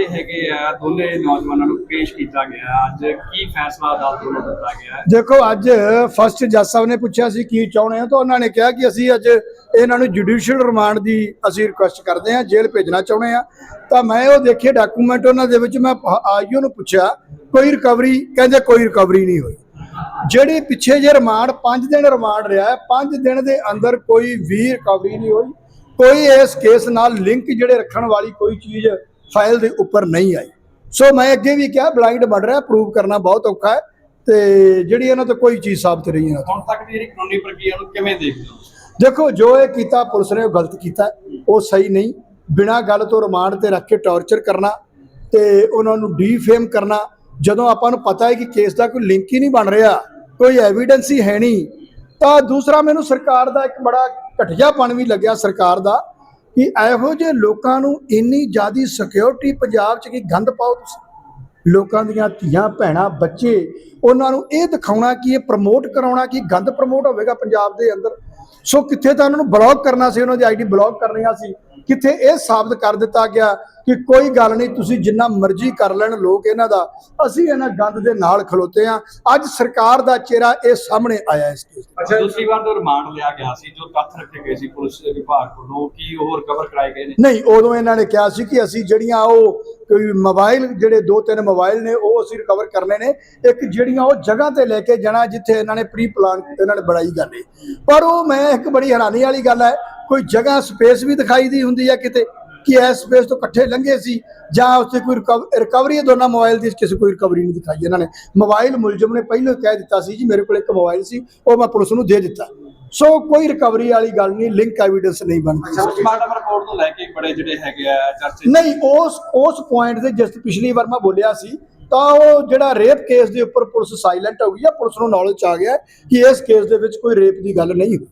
ਜਿਹੜੇ ਹੈਗੇ ਆ, ਦੋਨੇ ਨੌਜਵਾਨਾਂ ਨੂੰ ਪੇਸ਼ ਕੀਤਾ ਗਿਆ। ਅੱਜ ਕੀ ਫੈਸਲਾ ਅਦਾਲਤ ਵੱਲੋਂ ਦਿੱਤਾ ਗਿਆ? ਦੇਖੋ, ਅੱਜ ਫਸਟ ਜੱਜ ਸਾਹਿਬ ਨੇ ਪੁੱਛਿਆ ਸੀ, ਕੀ ਚਾਹੁੰਦੇ ਆ ਤਾਂ ਉਹਨਾਂ ਨੇ ਕਿਹਾ ਕਿ ਅਸੀਂ ਅੱਜ ਇਹਨਾਂ ਨੂੰ ਜੁਡੀਸ਼ੀਅਲ ਰਿਮਾਂਡ ਦੀ ਅਸੀਂ ਰਿਕੁਐਸਟ ਕਰਦੇ ਹਾਂ, ਜੇਲ੍ਹ ਭੇਜਣਾ ਚਾਹੁੰਦੇ ਆ ਤਾਂ ਮੈਂ ਉਹ ਦੇਖੇ ਡਾਕੂਮੈਂਟ ਉਹਨਾਂ ਦੇ ਵਿੱਚ, ਮੈਂ ਆਈਓ ਨੂੰ ਪੁੱਛਿਆ, ਕੋਈ ਰਿਕਵਰੀ ਕਹਿੰਦੇ ਕੋਈ ਰਿਕਵਰੀ ਨਹੀਂ ਹੋਈ। ਜਿਹੜੀ ਪਿੱਛੇ ਜੇ ਰਿਮਾਂਡ 5 ਦਿਨ ਰਿਮਾਂਡ ਰਿਹਾ 5 ਦਿਨ ਦੇ ਅੰਦਰ ਕੋਈ ਵੀ ਰਿਕਵਰੀ ਨਹੀਂ ਹੋਈ। ਕੋਈ ਇਸ ਕੇਸ ਨਾਲ ਲਿੰਕ ਜਿਹੜੇ ਰੱਖਣ ਵਾਲੀ ਕੋਈ ਚੀਜ਼ ਫਾਈਲ ਦੇ ਉੱਪਰ ਨਹੀਂ ਆਈ। ਸੋ ਮੈਂ ਅੱਗੇ ਵੀ ਕਿਹਾ ਬਲਾਈਂਡ ਮਰਡਰ ਹੈ ਪ੍ਰੂਵ ਕਰਨਾ ਬਹੁਤ ਔਖਾ ਹੈ ਤੇ ਜਿਹੜੀ ਇਹਨਾਂ ਤੋਂ ਕੋਈ ਚੀਜ਼ ਸਾਬਤ ਨਹੀਂ ਤੋਂ ਹੁਣ ਤੱਕ ਦੀ ਜਿਹੜੀ ਕਾਨੂੰਨੀ ਪ੍ਰਕਿਰਿਆ ਨੂੰ ਕਿਵੇਂ ਦੇਖਦੇ ਹੋ? ਦੇਖੋ ਜੋ ਇਹ ਕੀਤਾ ਪੁਲਿਸ ਨੇ ਉਹ ਗਲਤ ਕੀਤਾ ਹੈ, ਉਹ ਸਹੀ ਨਹੀਂ। ਬਿਨਾਂ ਗੱਲ ਤੋਂ ਰਿਮਾਂਡ ਤੇ ਰੱਖ ਕੇ ਟੌਰਚਰ ਕਰਨਾ ਤੇ ਉਹਨਾਂ ਨੂੰ ਡੀਫੇਮ ਕਰਨਾ ਜਦੋਂ ਆਪਾਂ ਨੂੰ ਪਤਾ ਹੈ ਕਿ ਕੇਸ ਦਾ ਕੋਈ ਲਿੰਕ ਹੀ ਨਹੀਂ ਬਣ ਰਿਹਾ ਕੋਈ ਐਵੀਡੈਂਸ ਹੀ ਹੈ ਨਹੀਂ ਤਾਂ ਦੂਸਰਾ ਮੈਨੂੰ ਸਰਕਾਰ ਦਾ ਇੱਕ ਬੜਾ ਘਟੀਆਪਣ ਵੀ ਲੱਗਿਆ ਸਰਕਾਰ ਦਾ ਕਿ ਇਹੋ ਜਿਹੇ ਲੋਕਾਂ ਨੂੰ ਇੰਨੀ ਜ਼ਿਆਦੀ ਸਿਕਿਉਰਿਟੀ ਪੰਜਾਬ 'ਚ ਕੀ ਗੰਦ ਪਾਓ ਤੁਸੀਂ? ਲੋਕਾਂ ਦੀਆਂ ਧੀਆਂ ਭੈਣਾਂ ਬੱਚੇ ਉਹਨਾਂ ਨੂੰ ਇਹ ਦਿਖਾਉਣਾ ਕਿ ਇਹ ਪ੍ਰਮੋਟ ਕਰਾਉਣਾ ਕਿ ਗੰਦ ਪ੍ਰਮੋਟ ਹੋਵੇਗਾ ਪੰਜਾਬ ਦੇ ਅੰਦਰ। ਸੋ ਕਿੱਥੇ ਤਾਂ ਉਹਨਾਂ ਨੂੰ ਬਲੌਕ ਕਰਨਾ ਸੀ ਉਹਨਾਂ ਦੀ ਆਈਡੀ ਬਲੌਕ ਕਰਨੀਆਂ ਸੀ। ਕਿੱਥੇ ਇਹ ਸਾਬਤ ਕਰ ਦਿੱਤਾ ਗਿਆ ਕਿ ਕੋਈ ਗੱਲ ਨਹੀਂ ਤੁਸੀਂ ਜਿੰਨਾ ਮਰਜ਼ੀ ਕਰ ਲੈਣ ਲੋਕ ਇਹਨਾਂ ਦਾ ਅਸੀਂ ਇਹਨਾਂ ਗੰਦ ਦੇ ਨਾਲ ਖਲੋਤੇ ਆ ਅੱਜ ਸਰਕਾਰ ਦਾ ਚਿਹਰਾ ਇਹ ਸਾਹਮਣੇ ਆਇਆ ਇਸ ਕੇਸ ਅੱਛਾ ਦੂਸਰੀ ਵਾਰ ਜੋ ਰਿਮਾਂਡ ਲਿਆ ਗਿਆ ਸੀ ਜੋ ਤੱਥ ਰੱਖੇ ਗਏ ਸੀ ਪੁਲਿਸ ਵਿਭਾਗ ਵੱਲੋਂ ਕੀ ਉਹ ਰਿਕਵਰ ਕਰਾਏ ਗਏ ਨੇ? ਨਹੀਂ ਉਦੋਂ ਇਹਨਾਂ ਨੇ ਕਿਹਾ ਸੀ ਕਿ ਅਸੀਂ ਜਿਹੜੀਆਂ ਉਹ ਕੋਈ ਮੋਬਾਈਲ, ਜਿਹੜੇ ਦੋ ਤਿੰਨ ਮੋਬਾਈਲ ਨੇ, ਉਹ ਅਸੀਂ ਰਿਕਵਰ ਕਰਨੇ ਨੇ। ਇੱਕ ਜਿਹੜੀਆਂ ਉਹ ਜਗ੍ਹਾ ਤੇ ਲੈ ਕੇ ਜਾਣਾ ਜਿੱਥੇ ਇਹਨਾਂ ਨੇ ਪ੍ਰੀ ਪਲਾਨ ਇਹਨਾਂ ਨੇ ਬਣਾਈ ਗੱਲ ਹੈ ਪਰ ਉਹ ਮੈਂ ਇੱਕ ਬੜੀ ਹੈਰਾਨੀ ਵਾਲੀ ਗੱਲ ਹੈ, ਕੋਈ ਜਗ੍ਹਾ ਸਪੇਸ ਵੀ ਦਿਖਾਈ ਦੀ ਹੁੰਦੀ ਹੈ ਕਿਤੇ, ਕਿ ਇਸ ਸਪੇਸ ਤੋਂ ਇਕੱਠੇ ਲੰਘੇ ਸੀ, ਜਾਂ ਉੱਥੇ ਕੋਈ ਰਿਕਵਰੀ ਹੈ ਦੋਨਾਂ ਮੋਬਾਈਲ ਦੀ, ਕਿਸੇ ਕੋਈ ਰਿਕਵਰੀ ਨਹੀਂ ਦਿਖਾਈ ਇਹਨਾਂ ਨੇ। ਮੋਬਾਈਲ ਮੁਲਜ਼ਮ ਨੇ ਪਹਿਲਾਂ ਕਹਿ ਦਿੱਤਾ ਸੀ ਜੀ, ਮੇਰੇ ਕੋਲ ਇੱਕ ਮੋਬਾਈਲ ਸੀ, ਉਹ ਮੈਂ ਪੁਲਿਸ ਨੂੰ ਦੇ ਦਿੱਤਾ। ਸੋ ਕੋਈ ਰਿਕਵਰੀ ਵਾਲੀ ਗੱਲ ਨਹੀਂ ਲਿੰਕ ਐਵੀਡੈਂਸ ਨਹੀਂ ਬਣਦੀ। ਪੋਸਟਮਾਰਟਮ ਰਿਪੋਰਟ ਤੋਂ ਲੈ ਕੇ ਬੜੇ ਜਿਹੜੇ ਹੈਗੇ ਆ ਚਰਚੇ ਨਹੀਂ ਉਸ ਉਸ ਪੁਆਇੰਟ ਤੇ ਜਿਸ ਪਿਛਲੀ ਵਾਰ ਮੈਂ ਬੋਲਿਆ ਸੀ ਤਾਂ ਉਹ ਜਿਹੜਾ ਰੇਪ ਕੇਸ ਦੇ ਉੱਪਰ ਪੁਲਿਸ ਸਾਇਲੈਂਟ ਹੋ ਗਈ ਆ ਪੁਲਿਸ ਨੂੰ ਨੌਲੇਜ ਆ ਗਿਆ ਕਿ ਇਸ ਕੇਸ ਦੇ ਵਿੱਚ ਕੋਈ ਰੇਪ ਦੀ ਗੱਲ ਨਹੀਂ ਹੋਈ।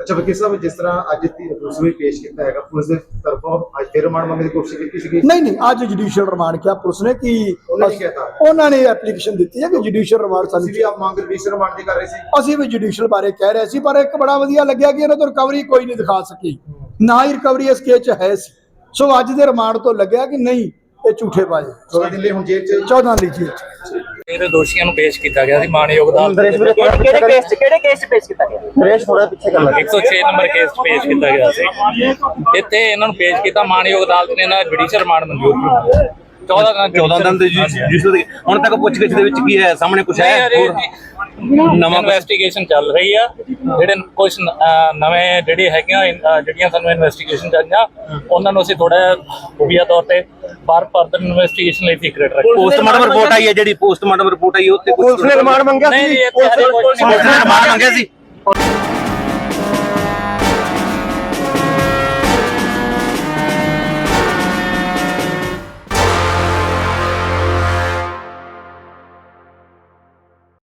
ਅੱਛਾ ਵਕੀਲ ਸਾਹਿਬ ਜਿਸ ਤਰ੍ਹਾਂ ਅੱਜ ਦੀ ਪੁਲਿਸ ਨੂੰ ਵੀ ਪੇਸ਼ ਕੀਤਾ ਹੈਗਾ ਪੁਲਿਸ ਦੇ ਤਰਫੋਂ ਅੱਜ ਫਿਰ ਰਿਮਾਂਡ ਮੰਗਣ ਦੀ ਕੋਸ਼ਿਸ਼ ਕੀਤੀ ਸੀਗੀ? ਨਹੀਂ ਨਹੀਂ ਅੱਜ ਜੁਡੀਸ਼ੀਅਲ ਰਿਮਾਂਡ ਕਿਹਾ ਪੁਲਿਸ ਨੇ ਕਿ ਉਹਨਾਂ ਨੇ ਕਹਿਤਾ। ਉਹਨਾਂ ਨੇ ਐਪਲੀਕੇਸ਼ਨ ਦਿੱਤੀ ਹੈ ਕਿ ਜੁਡੀਸ਼ੀਅਲ ਰਿਮਾਂਡ ਸਾਨੂੰ ਅਸੀਂ ਵੀ ਆਪ ਮੰਗ ਰਿਲੀਜ਼ ਰਿਮਾਂਡ ਦੀ ਕਰ ਰਹੇ ਸੀ? ਅਸੀਂ ਵੀ ਜੁਡੀਸ਼ੀਅਲ ਬਾਰੇ ਕਹਿ ਰਹੇ ਸੀ ਪਰ ਇੱਕ ਬੜਾ ਵਧੀਆ ਲੱਗਿਆ ਕਿ ਇਹਨਾਂ ਤੋਂ ਰਿਕਵਰੀ ਕੋਈ ਨਹੀਂ ਦਿਖਾ ਸਕੀ। ਨਾ ਹੀ ਰਿਕਵਰੀ ਇਸ ਕੇਸ 'ਚ ਹੈ ਸੀ। ਸੋ ਅੱਜ ਦੇ ਰਿਮਾਂਡ ਤੋਂ ਲੱਗਿਆ ਕਿ ਨਹੀਂ ਇਹ ਝੂਠੇ ਬਾਜ਼ੇ ਸੋਲਾਂ ਦਿਨ ਲਈ ਹੁਣ ਜੇਲ੍ਹ ਚ? 14 ਦੀ ਜੇਲ੍ਹ 'ਚ। ਇਹਦੇ ਦੋਸ਼ੀਆਂ ਨੂੰ ਪੇਸ਼ ਕੀਤਾ ਗਿਆ ਸੀ ਮਾਨਯੋਗ ਅਦਾਲਤ ਦੇ ਵਿੱਚ। ਕਿਹੜੇ ਕੇਸ ਚ ਕਿਹੜੇ ਕੇਸ ਚ ਪੇਸ਼ ਕੀਤਾ ਗਿਆ? ਨਰੇਸ਼ ਥੋੜਾ ਪਿੱਛੇ ਕਰ। 106 ਨੰਬਰ ਕੇਸ 'ਚ ਪੇਸ਼ ਕੀਤਾ ਗਿਆ ਸੀ। ਇੱਥੇ ਇਹਨਾਂ ਨੂੰ ਪੇਸ਼ ਕੀਤਾ ਮਾਨਯੋਗ ਅਦਾਲਤ ਨੇ ਇਹਨਾਂ ਜੁਡੀਸ਼ੀਅਲ ਰਿਮਾਂਡ ਮਨਜ਼ੂਰ ਕੀਤਾ। 14 ਦਿਨ 14 ਦਿਨ ਦੇ ਜੁਡੀਸ਼ੀਅਲ ਦੇ ਹੁਣ ਤੱਕ ਪੁੱਛਗਿੱਛ ਦੇ ਵਿੱਚ ਕੀ ਹੈ? ਸਾਹਮਣੇ ਕੁਝ ਹੈ? ਹੋਰ? ਨਵਾਂ ਇਨਵੈਸਟੀਗੇਸ਼ਨ ਚੱਲ ਰਹੀ ਆ। ਜਿਹੜੇ ਕੁਝ ਨਵੇਂ ਜਿਹੜੇ ਹੈਗੀਆਂ ਅਹ, ਜਿਹੜੀਆਂ ਸਾਨੂੰ ਇਨਵੈਸਟੀਗੇਸ਼ਨ ਚਾਹੀਆਂ ਉਹਨਾਂ ਨੂੰ ਅਸੀਂ ਥੋੜਾ ਖੂਬੀਆ ਤੌਰ ਤੇ ਬਾਰ ਫਰਦਰ ਇਨਵੈਸਟੀਗੇਸ਼ਨ ਲਈ ਸੀਕ੍ਰੀਟ ਰੱਖਿਆ ਪੋਸਟਮਾਰਟਮ ਰਿਪੋਰਟ ਆਈ ਹੈ ਜਿਹੜੀ ਪੋਸਟਮਾਰਟਮ ਰਿਪੋਰਟ ਆਈ ਉਹ ਤੇ ਕੁਝ ਪੁਲਿਸ ਨੇ ਰਿਮਾਂਡ ਮੰਗਿਆ ਸੀ? ਪੁਲਿਸ ਨੇ ਰਿਮਾਂਡ ਮੰਗਿਆ ਸੀ?